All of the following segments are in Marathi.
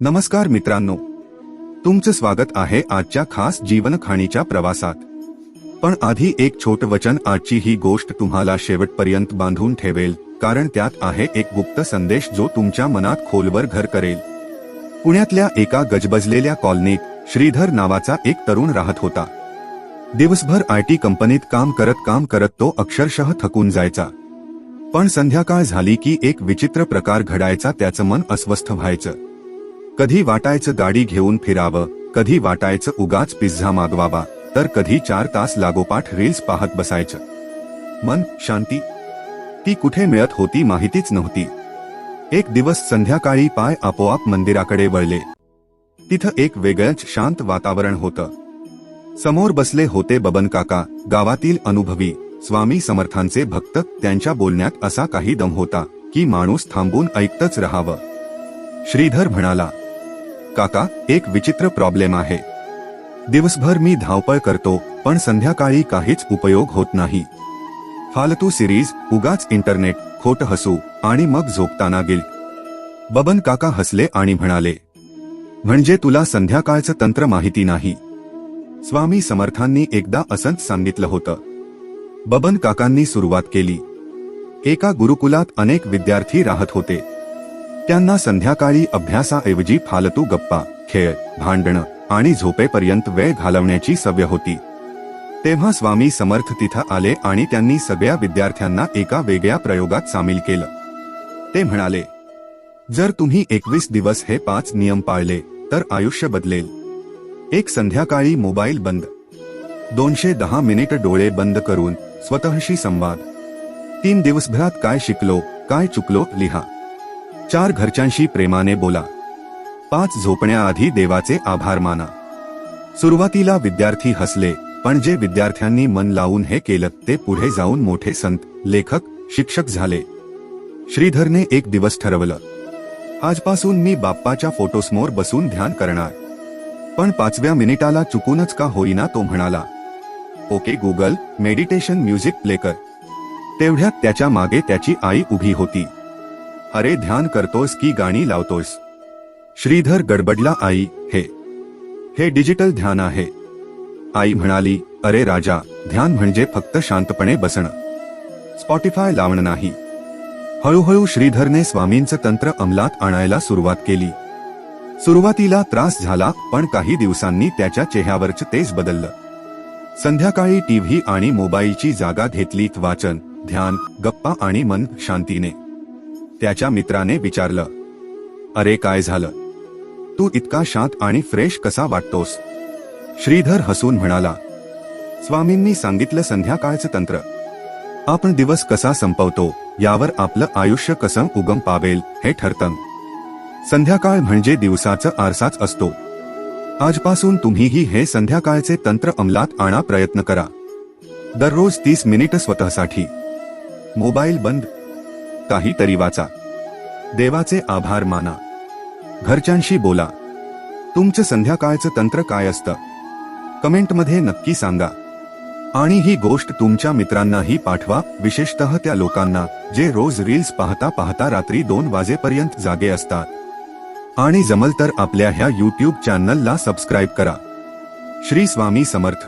नमस्कार मित्रांनो. तुमचं स्वागत आहे आजच्या खास जीवनखाणीच्या प्रवासात. पण आधी एक छोट वचन आजची ही गोष्ट तुम्हाला शेवटपर्यंत बांधून ठेवेल कारण त्यात आहे एक गुप्त संदेश जो तुमच्या मनात खोलवर घर करेल. पुण्यातल्या एका गजबजलेल्या कॉलनीत श्रीधर नावाचा एक तरुण राहत होता. दिवसभर आयटी कंपनीत काम करत काम करत तो अक्षरशः थकून जायचा. पण संध्याकाळ झाली की एक विचित्र प्रकार घडायचा त्याचं मन अस्वस्थ व्हायचं. कधी वाटायचं गाडी घेऊन फिरावं कधी वाटायचं उगाच पिझ्झा मागवावा तर कधी चार तास लागोपाठ रील्स पाहत बसायचं. मन शांती. ती कुठे मिळत होती माहितीच नव्हती. एक दिवस संध्याकाळी पाय आपोआप मंदिराकडे वळले. तिथं एक वेगळंच शांत वातावरण होतं. समोर बसले होते बबन काका गावातील अनुभवी स्वामी समर्थांचे भक्त त्यांच्या बोलण्यात असा काही दम होता की माणूस थांबून ऐकतच राहावं. श्रीधर म्हणाला काका एक विचित्र प्रॉब्लेम आहे. दिवसभर मी धावपळ करतो पण संध्याकाळी काहीच उपयोग होत नाही. फालतू सिरीज उगाच इंटरनेट खोट हसू आणि मग झोपताना गिल. बबन काका हसले आणि म्हणाले म्हणजे तुला संध्याकाळचं तंत्र माहिती नाही? स्वामी समर्थांनी एकदा असंच सांगितलं होतं. बबन काकांनी सुरुवात केली. एका गुरुकुलात अनेक विद्यार्थी राहत होते. त्यांना संध्याकाळी अभ्यासाऐवजी फालतू गप्पा खेळ भांडणं आणि झोपेपर्यंत वेळ घालवण्याची सवय होती. तेव्हा स्वामी समर्थ तिथं आले आणि त्यांनी सगळ्या विद्यार्थ्यांना एका वेगळ्या प्रयोगात सामील केलं. ते म्हणाले जर तुम्ही एकवीस दिवस हे पाच नियम पाळले तर आयुष्य बदलेल. एक संध्याकाळी मोबाईल बंद. दोनशे दहा मिनिट डोळे बंद करून स्वतःशी संवाद. तीन दिवसभरात काय शिकलो काय चुकलो लिहा. चार घरच्यांशी प्रेमाने बोला. पाच झोपण्याआधी देवाचे आभार माना. सुरुवातीला विद्यार्थी हसले पण जे विद्यार्थ्यांनी मन लावून हे केलं ते पुढे जाऊन मोठे संत लेखक शिक्षक झाले. श्रीधरने एक दिवस ठरवलं. आजपासून मी बाप्पाच्या फोटोसमोर बसून ध्यान करणार. पण पाचव्या मिनिटाला चुकूनच का होईना तो म्हणाला okay Google meditation music play कर. तेवढ्यात त्याच्यामागे त्याची आई उभी होती. अरे ध्यान करतोस की गाणी लावतोस. श्रीधर गडबडला आई हे हे डिजिटल ध्यान आहे. आई म्हणाली अरे राजा ध्यान म्हणजे फक्त शांतपणे बसणं. स्पॉटीफाय लावणं नाही. हळूहळू श्रीधरने स्वामींचं तंत्र अंमलात आणायला सुरुवात केली. सुरुवातीला त्रास झाला पण काही दिवसांनी त्याच्या चेहऱ्यावरचं तेज बदललं. संध्याकाळी टीव्ही आणि मोबाईलची जागा घेतली वाचन ध्यान गप्पा आणि मन शांतीने. त्याच्या मित्राने विचारलं अरे काय झालं? तू इतका शांत आणि फ्रेश कसा वाटतोस? श्रीधर हसून म्हणाला स्वामींनी सांगितलं संध्याकाळचं तंत्र. आपण दिवस कसा संपवतो यावर आपलं आयुष्य कसं उगम पावेल हे ठरतं. संध्याकाळ म्हणजे दिवसाचं आरसाच असतो. आजपासून तुम्हीही हे संध्याकाळचे तंत्र अंमलात आणा प्रयत्न करा. दररोज तीस मिनिट स्वतःसाठी. मोबाईल बंद काहीतरी वाचा. देवाचे आभार माना. घरच्यांशी बोला. तुमचं संध्याकाळचं तंत्र काय असतं? कमेंटमध्ये नक्की सांगा. आणि ही गोष्ट तुमच्या मित्रांनाही पाठवा विशेषतः त्या लोकांना जे रोज रील्स पाहता पाहता रात्री दोन वाजेपर्यंत जागे असतात. आणि जमल तर आपल्या ह्या यूट्यूब चॅनलला सबस्क्राईब करा. श्री स्वामी समर्थ.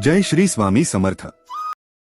जय श्री स्वामी समर्थ.